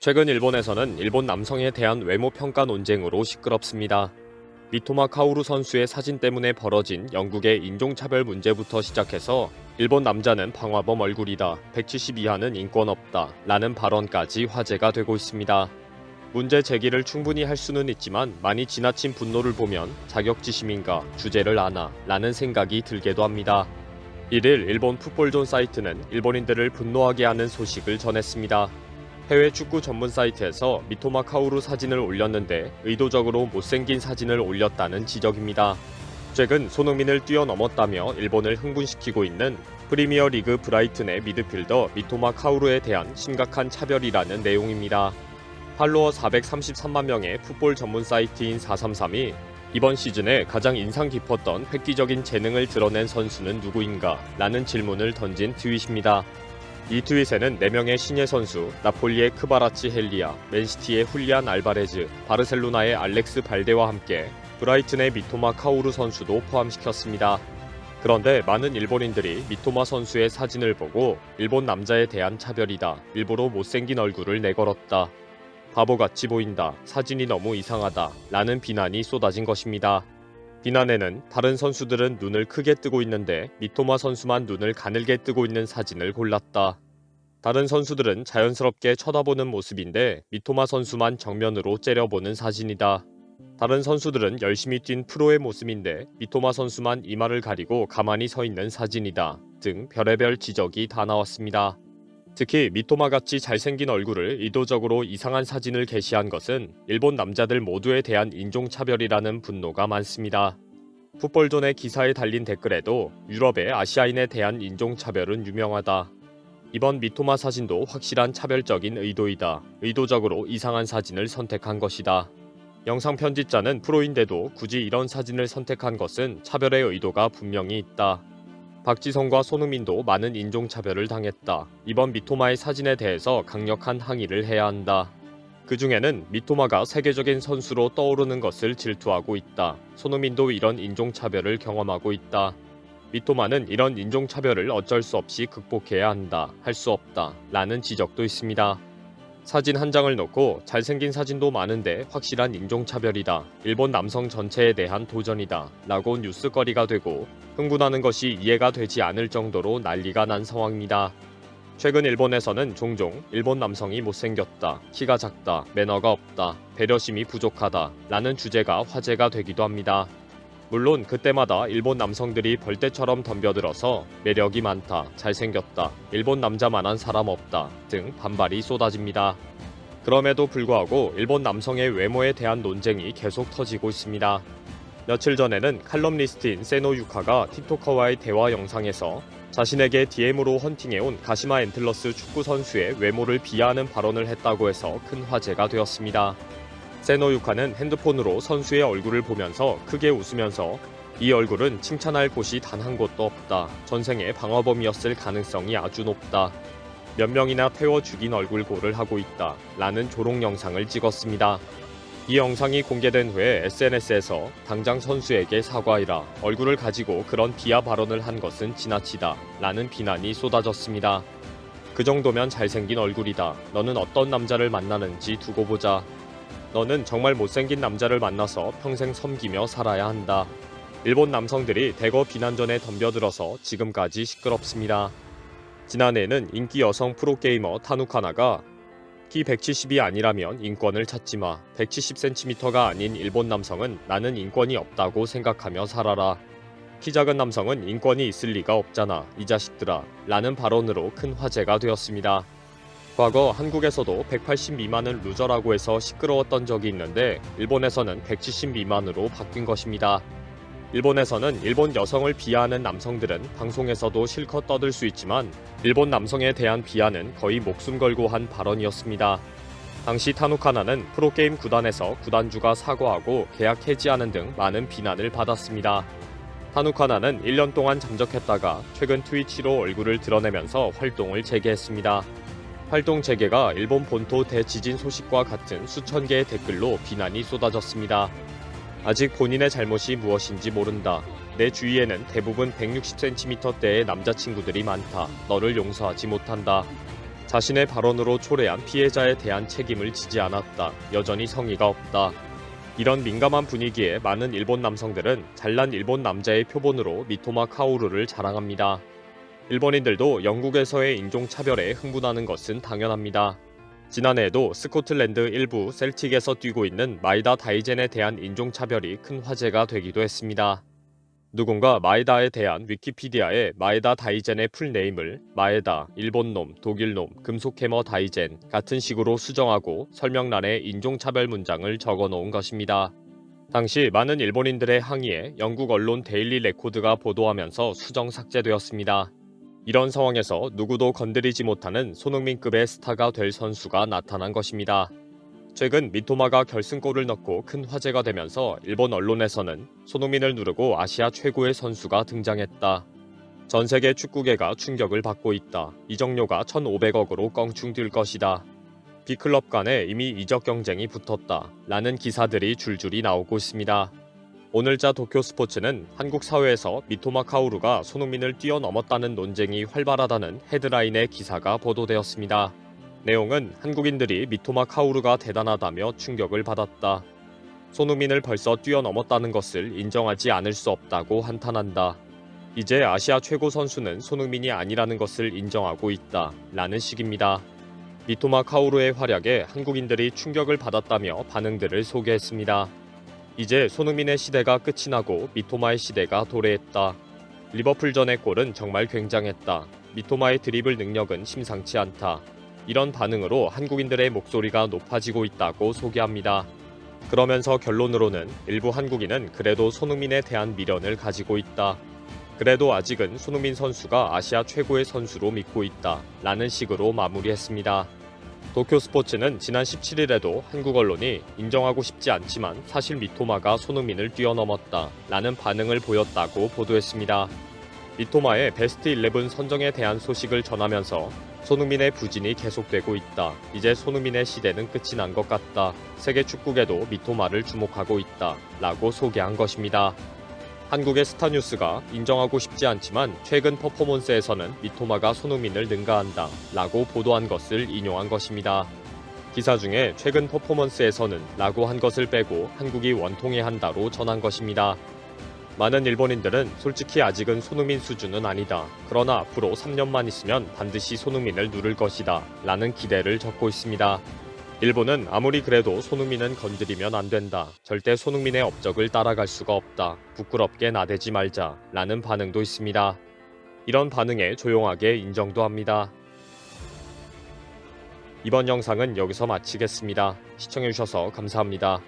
최근 일본에서는 일본 남성에 대한 외모 평가 논쟁으로 시끄럽습니다. 미토마 카오루 선수의 사진 때문에 벌어진 영국의 인종차별 문제부터 시작해서 일본 남자는 방화범 얼굴이다, 170 이하는 인권 없다 라는 발언까지 화제가 되고 있습니다. 문제 제기를 충분히 할 수는 있지만 많이 지나친 분노를 보면 자격지심인가 주제를 아나 라는 생각이 들게도 합니다. 1일 일본 풋볼존 사이트는 일본인들을 분노하게 하는 소식을 전했습니다. 해외 축구 전문 사이트에서 미토마 카오루 사진을 올렸는데 의도적으로 못생긴 사진을 올렸다는 지적입니다. 최근 손흥민을 뛰어넘었다며 일본을 흥분시키고 있는 프리미어 리그 브라이튼의 미드필더 미토마 카오루에 대한 심각한 차별이라는 내용입니다. 팔로워 433만 명의 풋볼 전문 사이트인 433이 이번 시즌에 가장 인상 깊었던 획기적인 재능을 드러낸 선수는 누구인가? 라는 질문을 던진 트윗입니다. 이 트윗에는 4명의 신예 선수, 나폴리의 크바라치 헬리아, 맨시티의 훌리안 알바레즈, 바르셀로나의 알렉스 발데와 함께 브라이튼의 미토마 카오루 선수도 포함시켰습니다. 그런데 많은 일본인들이 미토마 선수의 사진을 보고 일본 남자에 대한 차별이다, 일부러 못생긴 얼굴을 내걸었다, 바보같이 보인다, 사진이 너무 이상하다, 라는 비난이 쏟아진 것입니다. 비난에는 다른 선수들은 눈을 크게 뜨고 있는데 미토마 선수만 눈을 가늘게 뜨고 있는 사진을 골랐다. 다른 선수들은 자연스럽게 쳐다보는 모습인데 미토마 선수만 정면으로 째려보는 사진이다. 다른 선수들은 열심히 뛴 프로의 모습인데 미토마 선수만 이마를 가리고 가만히 서 있는 사진이다. 등 별의별 지적이 다 나왔습니다. 특히 미토마 같이 잘생긴 얼굴을 의도적으로 이상한 사진을 게시한 것은 일본 남자들 모두에 대한 인종차별이라는 분노가 많습니다. 풋볼존의 기사에 달린 댓글에도 유럽의 아시아인에 대한 인종차별은 유명하다. 이번 미토마 사진도 확실한 차별적인 의도이다. 의도적으로 이상한 사진을 선택한 것이다. 영상 편집자는 프로인데도 굳이 이런 사진을 선택한 것은 차별의 의도가 분명히 있다. 박지성과 손흥민도 많은 인종차별을 당했다. 이번 미토마의 사진에 대해서 강력한 항의를 해야 한다. 그 중에는 미토마가 세계적인 선수로 떠오르는 것을 질투하고 있다. 손흥민도 이런 인종차별을 경험하고 있다. 미토마는 이런 인종차별을 어쩔 수 없이 극복해야 한다. 할 수 없다. 라는 지적도 있습니다. 사진 한 장을 놓고 잘생긴 사진도 많은데 확실한 인종차별이다. 일본 남성 전체에 대한 도전이다. 라고 뉴스거리가 되고 흥분하는 것이 이해가 되지 않을 정도로 난리가 난 상황입니다. 최근 일본에서는 종종 일본 남성이 못생겼다, 키가 작다, 매너가 없다, 배려심이 부족하다 라는 주제가 화제가 되기도 합니다. 물론 그때마다 일본 남성들이 벌떼처럼 덤벼들어서 매력이 많다, 잘생겼다, 일본 남자만한 사람 없다 등 반발이 쏟아집니다. 그럼에도 불구하고 일본 남성의 외모에 대한 논쟁이 계속 터지고 있습니다. 며칠 전에는 칼럼니스트인 세노 유카가 틱토커와의 대화 영상에서 자신에게 DM으로 헌팅해온 가시마 엔틀러스 축구 선수의 외모를 비하하는 발언을 했다고 해서 큰 화제가 되었습니다. 세노 유카는 핸드폰으로 선수의 얼굴을 보면서 크게 웃으면서 이 얼굴은 칭찬할 곳이 단 한 곳도 없다. 전생에 방화범이었을 가능성이 아주 높다. 몇 명이나 태워 죽인 얼굴 고를 하고 있다. 라는 조롱 영상을 찍었습니다. 이 영상이 공개된 후에 SNS에서 당장 선수에게 사과해라. 얼굴을 가지고 그런 비하 발언을 한 것은 지나치다. 라는 비난이 쏟아졌습니다. 그 정도면 잘생긴 얼굴이다. 너는 어떤 남자를 만나는지 두고 보자. 너는 정말 못생긴 남자를 만나서 평생 섬기며 살아야 한다. 일본 남성들이 대거 비난전에 덤벼들어서 지금까지 시끄럽습니다. 지난해에는 인기 여성 프로게이머 타누카나가 키 170이 아니라면 인권을 찾지 마. 170cm가 아닌 일본 남성은 나는 인권이 없다고 생각하며 살아라. 키 작은 남성은 인권이 있을 리가 없잖아. 이 자식들아. 라는 발언으로 큰 화제가 되었습니다. 과거 한국에서도 180 미만은 루저라고 해서 시끄러웠던 적이 있는데 일본에서는 170 미만으로 바뀐 것입니다. 일본에서는 일본 여성을 비하하는 남성들은 방송에서도 실컷 떠들 수 있지만 일본 남성에 대한 비하는 거의 목숨 걸고 한 발언이었습니다. 당시 타누카나는 프로게임 구단에서 구단주가 사과하고 계약 해지하는 등 많은 비난을 받았습니다. 타누카나는 1년 동안 잠적했다가 최근 트위치로 얼굴을 드러내면서 활동을 재개했습니다. 활동 재개가 일본 본토 대지진 소식과 같은 수천 개의 댓글로 비난이 쏟아졌습니다. 아직 본인의 잘못이 무엇인지 모른다. 내 주위에는 대부분 160cm대의 남자친구들이 많다. 너를 용서하지 못한다. 자신의 발언으로 초래한 피해자에 대한 책임을 지지 않았다. 여전히 성의가 없다. 이런 민감한 분위기에 많은 일본 남성들은 잘난 일본 남자의 표본으로 미토마 카오루를 자랑합니다. 일본인들도 영국에서의 인종차별에 흥분하는 것은 당연합니다. 지난해에도 스코틀랜드 일부 셀틱에서 뛰고 있는 마이다 다이젠에 대한 인종차별이 큰 화제가 되기도 했습니다. 누군가 마에다에 대한 위키피디아에 마에다 다이젠의 풀네임을 마에다, 일본놈, 독일놈, 금속해머 다이젠 같은 식으로 수정하고 설명란에 인종차별 문장을 적어 놓은 것입니다. 당시 많은 일본인들의 항의에 영국 언론 데일리 레코드가 보도하면서 수정 삭제되었습니다. 이런 상황에서 누구도 건드리지 못하는 손흥민급의 스타가 될 선수가 나타난 것입니다. 최근 미토마가 결승골을 넣고 큰 화제가 되면서 일본 언론에서는 손흥민을 누르고 아시아 최고의 선수가 등장했다. 전 세계 축구계가 충격을 받고 있다. 이적료가 1,500억으로 껑충 뛸 것이다. B클럽 간에 이미 이적 경쟁이 붙었다. 라는 기사들이 줄줄이 나오고 있습니다. 오늘자 도쿄 스포츠는 한국 사회에서 미토마 카오루가 손흥민을 뛰어넘었다는 논쟁이 활발하다는 헤드라인의 기사가 보도되었습니다. 내용은 한국인들이 미토마 카오루가 대단하다며 충격을 받았다. 손흥민을 벌써 뛰어넘었다는 것을 인정하지 않을 수 없다고 한탄한다. 이제 아시아 최고 선수는 손흥민이 아니라는 것을 인정하고 있다. 라는 식입니다. 미토마 카오루의 활약에 한국인들이 충격을 받았다며 반응들을 소개했습니다. 이제 손흥민의 시대가 끝이 나고 미토마의 시대가 도래했다. 리버풀전의 골은 정말 굉장했다. 미토마의 드리블 능력은 심상치 않다. 이런 반응으로 한국인들의 목소리가 높아지고 있다고 소개합니다. 그러면서 결론으로는 일부 한국인은 그래도 손흥민에 대한 미련을 가지고 있다. 그래도 아직은 손흥민 선수가 아시아 최고의 선수로 믿고 있다. 라는 식으로 마무리했습니다. 도쿄 스포츠는 지난 17일에도 한국 언론이 인정하고 싶지 않지만 사실 미토마가 손흥민을 뛰어넘었다. 라는 반응을 보였다고 보도했습니다. 미토마의 베스트 11 선정에 대한 소식을 전하면서 손흥민의 부진이 계속되고 있다. 이제 손흥민의 시대는 끝이 난 것 같다. 세계 축구계도 미토마를 주목하고 있다. 라고 소개한 것입니다. 한국의 스타뉴스가 인정하고 싶지 않지만 최근 퍼포먼스에서는 미토마가 손흥민을 능가한다. 라고 보도한 것을 인용한 것입니다. 기사 중에 최근 퍼포먼스에서는 라고 한 것을 빼고 한국이 원통해 한다로 전한 것입니다. 많은 일본인들은 솔직히 아직은 손흥민 수준은 아니다. 그러나 앞으로 3년만 있으면 반드시 손흥민을 누를 것이다. 라는 기대를 적고 있습니다. 일본은 아무리 그래도 손흥민은 건드리면 안 된다. 절대 손흥민의 업적을 따라갈 수가 없다. 부끄럽게 나대지 말자. 라는 반응도 있습니다. 이런 반응에 조용하게 인정도 합니다. 이번 영상은 여기서 마치겠습니다. 시청해주셔서 감사합니다.